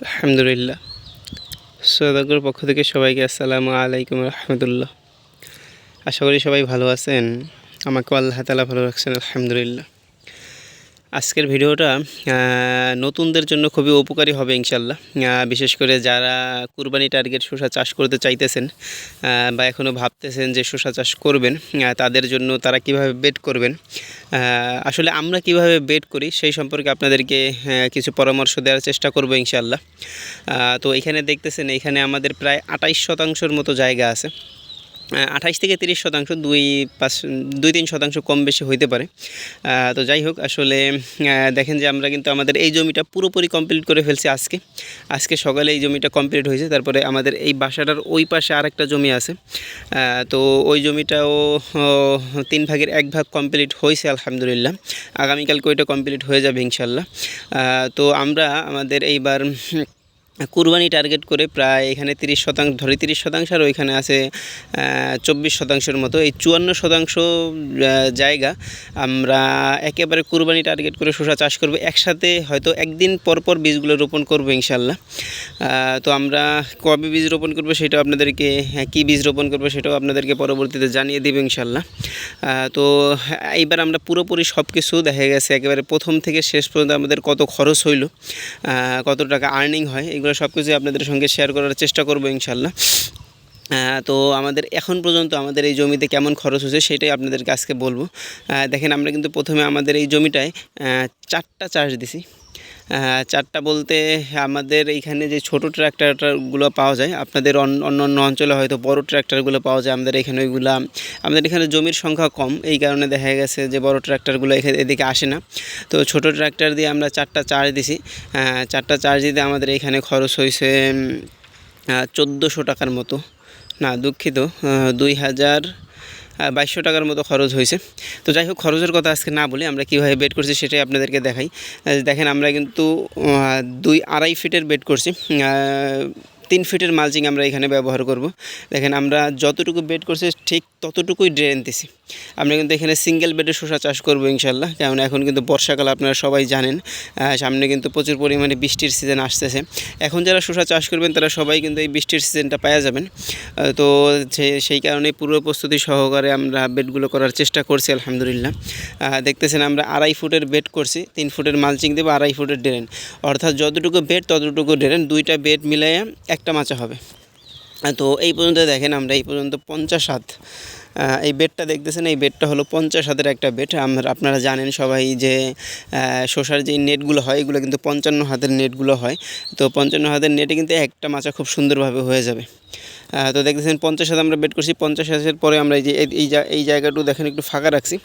আলহামদুলিল্লাহ। সৈয়দাগর পক্ষ থেকে সবাইকে আসসালামু আলাইকুম রহমতুল্লাহ। আশা করি সবাই ভালো আছেন। আমাকেও আল্লাহ তালা ভালো রাখছেন, আলহামদুলিল্লাহ। আজকের ভিডিওটা নতুনদের জন্য খুবই উপকারী হবে ইনশাল্লাহ। বিশেষ করে যারা কুরবানি টার্গেট শসা চাষ করতে চাইতেছেন বা এখনও ভাবতেছেন যে শসা চাষ করবেন তাদের জন্য তারা কীভাবে বেট করবেন আসলে আমরা কীভাবে বেট করি সেই সম্পর্কে আপনাদেরকে কিছু পরামর্শ দেওয়ার চেষ্টা করব ইনশাল্লাহ। তো এখানে দেখতেছেন, এখানে আমাদের প্রায় আঠাইশ শতাংশের মতো জায়গা আছে। আঠাইশ থেকে তিরিশ শতাংশ, দুই পাঁচ, দুই তিন শতাংশ কম বেশি হইতে পারে। তো যাই হোক, আসলে দেখেন যে আমরা কিন্তু আমাদের এই জমিটা পুরোপুরি কমপ্লিট করে ফেলছি আজকে। আজকে সকালে এই জমিটা কমপ্লিট হয়েছে, তারপরে আমাদের এই বাসাটার ওই পাশে আরেকটা জমি আছে। তো ওই জমিটাও তিন ভাগের এক ভাগ কমপ্লিট হয়েছে, আলহামদুলিল্লাহ। আগামীকালকে ওইটা কমপ্লিট হয়ে যাবে, ইনশাল্লাহ। তো আমরা আমাদের এইবার কুরবানি টার্গেট করে প্রায় এখানে তিরিশ শতাংশ ধরে তিরিশ শতাংশ আর ওইখানে আছে চব্বিশ শতাংশের মতো। এই চুয়ান্ন শতাংশ জায়গা আমরা একেবারে কুরবানি টার্গেট করে শসা চাষ করব। একসাথে হয়তো একদিন পর পর বীজগুলো রোপণ করব ইনশাল্লাহ তো আমরা কবে বীজ রোপণ করব সেটাও আপনাদেরকে হ্যাঁ, কী বীজ রোপণ করব সেটাও আপনাদেরকে পরবর্তীতে জানিয়ে দেবো ইনশাল্লাহ তো এইবার আমরা পুরোপুরি সব কিছু দেখা গেছে একেবারে প্রথম থেকে শেষ পর্যন্ত আমাদের কত খরচ হইল কত টাকা আর্নিং হয় এগুলো সব কিছুই আপনাদের সঙ্গে শেয়ার করার চেষ্টা করব ইনশাল্লাহ তো আমাদের এখন পর্যন্ত আমাদের এই জমিতে কেমন খরচ হচ্ছে সেটাই আপনাদের কাছকে বলব। দেখেন আমরা কিন্তু প্রথমে আমাদের এই জমিটায় চারটা চাষ দিছি। চারটা বলতে আমাদের এইখানে যে ছোটো ট্র্যাক্টরগুলো পাওয়া যায় আপনাদের অন্য অন্য অঞ্চলে হয়তো বড় ট্র্যাক্টরগুলো পাওয়া যায় আমাদের এখানে ওইগুলা আমাদের এখানে জমির সংখ্যা কম এই কারণে দেখা গেছে যে বড় ট্র্যাক্টরগুলো এখানে এদিকে আসে না। তো ছোট ট্র্যাক্টর দিয়ে আমরা চারটা চার্জ দিছি আহ, চারটা চার্জ দিতে আমাদের এখানে খরচ হয়েছে চোদ্দোশো টাকার মতো। না দুঃখিত দুই হাজার বাইশশো টাকার মতো খরচ হয়েছে। তো যাই হোক, খরচের কথা আজকে না বলি আমরা কীভাবে বেড করছি সেটাই আপনাদেরকে দেখাই। দেখেন আমরা কিন্তু দুই আড়াই ফিটের বেড করছি। তিন ফিটের মালচিং আমরা এখানে ব্যবহার করব। দেখেন আমরা যতটুকু বেড করছি, ঠিক ততটুকুই ড্রেন দিছি। আমরা কিন্তু এখানে সিঙ্গেল বেডে শসা চাষ করব ইনশাল্লাহ কারণ এখন কিন্তু বর্ষাকাল, আপনারা সবাই জানেন। সামনে কিন্তু প্রচুর পরিমাণে বৃষ্টির সিজন আসতেছে। এখন যারা শসা চাষ করবেন, তারা সবাই কিন্তু এই বৃষ্টির সিজনটা পাওয়া যাবেন। তো সেই কারণে পূর্ব প্রস্তুতি সহকারে আমরা বেডগুলো করার চেষ্টা করছি, আলহামদুলিল্লাহ। দেখতেছেন আমরা আড়াই ফুটের বেড করছি, তিন ফুটের মালচিং দেবো, আড়াই ফুটের ড্রেন অর্থাৎ যতটুকু বেড ততটুকু ড্রেন দুইটা বেড মিলাইয়া একটা মাচা হবে। তো এই পর্যন্ত দেখেন আমরা, এই পর্যন্ত পঞ্চাশ হাত। এই বেডটা দেখতেছেন, এই বেডটা হলো পঞ্চাশ হাতের একটা বেড। আমরা, আপনারা জানেন সবাই যে শোষার যে নেটগুলো হয়, এগুলো কিন্তু পঞ্চান্ন হাতের নেটগুলো হয়। তো পঞ্চান্ন হাতের নেটে কিন্তু একটা মাচা খুব সুন্দরভাবে হয়ে যাবে। তো দেখতেছেন পঞ্চাশ হাত আমরা বেড করছি, পঞ্চাশ হাতের পরে আমরা এই যে, এই- এই জায়গাটু দেখেন একটু ফাঁকা রাখছি।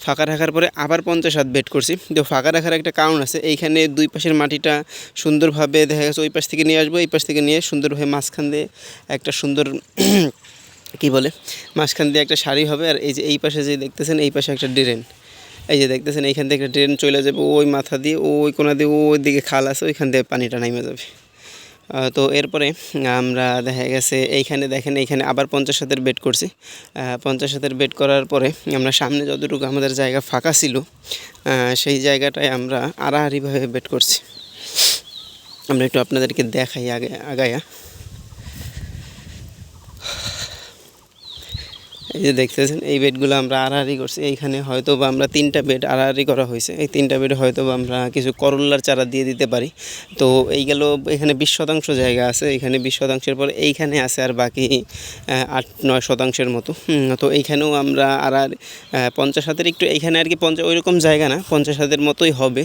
ফাঁকা রাখার পরে আবার পঞ্চাশ হাত বেড করছি। তো ফাঁকা রাখার একটা কারণ আছে, এইখানে দুই পাশের মাটিটা সুন্দরভাবে দেখা গেছে, ওই পাশ থেকে নিয়ে আসব, এই পাশ থেকে নিয়ে সুন্দরভাবে মাঝখান দিয়ে একটা সুন্দর কি বলে, মাঝখান দিয়ে একটা শাড়ি হবে, আর এই যে, এই পাশে যে দেখতেছেন, এই পাশে একটা ড্রেন। এই যে দেখতেছেন, এইখান থেকে একটা ড্রেন চলে যাবে, ওই মাথা দিয়ে, ওই কোনা দিয়ে, ওই দিকে খাল আছে, ওইখান দিয়ে পানিটা নামে যাবে। তো এরপরে, আমরা দেখা গেছে এইখানে দেখেন, এইখানে আবার পঞ্চাশ হাতের বেড করছি। পঞ্চাশ হাতের বেড করার পরে আমরা সামনে যতটুকু আমাদের জায়গা ফাঁকা ছিল সেই জায়গাটায় আমরা আড়াআড়িভাবে বেড করছি। আমরা একটু আপনাদেরকে দেখাই আগে, আগায়া। এই যে দেখতেছেন, এই বেডগুলো আমরা আড়াআড়ি করছি। এইখানে হয়তো বা আমরা তিনটা বেড আড়াআড়ি করা হয়েছে। এই তিনটা বেড হয়তো বা আমরা কিছু করল্লার চারা দিয়ে দিতে পারি। তো এই গেল, এখানে বিশ শতাংশ জায়গা আছে। এখানে বিশ শতাংশের পর এইখানে আছে আর বাকি আট, নয় শতাংশের মতো। তো এইখানেও আমরা আর পঞ্চাশ হাতের একটু, এইখানে আর কি পঞ্চাশ ওইরকম জায়গা না, পঞ্চাশ হাতের মতোই হবে।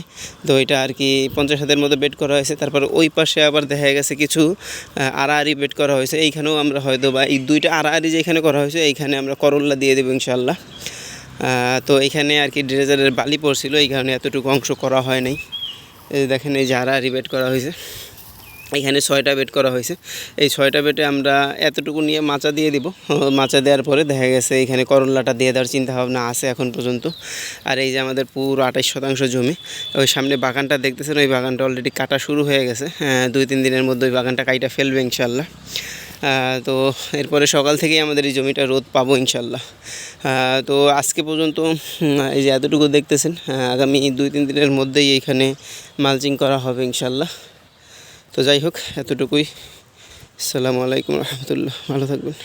তো এটা আর কি পঞ্চাশ হাতের মতো বেড করা হয়েছে। তারপর ওই পাশে আবার দেখা গেছে কিছু আড়াআড়ি বেড করা হয়েছে। এইখানেও আমরা হয়তো বা এই দুইটা আড়াআড়ি যেখানে করা হয়েছে, এইখানে আমরা করল্লা দিয়ে দেবো ইনশাল্লাহ তো এইখানে আর কি ড্রেজারের বালি পড়ছিল এই কারণে এতটুকু অংশ করা হয় নাই। দেখেন এই যারা বেড করা হয়েছে। এখানে ছয়টা বেড করা হয়েছে। এই ছয়টা বেডে আমরা এতটুকু নিয়ে মাচা দিয়ে দিব। মাচা দেওয়ার পরে দেখা গেছে এখানে করল্লাটা দিয়ে দেওয়ার চিন্তাভাবনা আছে এখন পর্যন্ত। আর এই যে আমাদের পুরো আঠাশ শতাংশ জমি ওই সামনে বাগানটা দেখতেছেন ওই বাগানটা অলরেডি কাটা শুরু হয়ে গেছে। হ্যাঁ, দুই তিন দিনের মধ্যে ওই বাগানটা কাইটা ফেলবে ইনশাল্লাহ তো এরপরে সকাল থেকেই আমাদের এই জমিটা রোদ পাবো ইনশাল্লাহ। তো আজকে পর্যন্ত এই যে এতটুকু দেখতেছেন আগামী দুই তিন দিনের মধ্যেই এইখানে মালচিং করা হবে ইনশাল্লাহ। তো যাই হোক, এতটুকুই। আসসালামু আলাইকুম রহমতুল্লাহ। ভালো থাকবেন।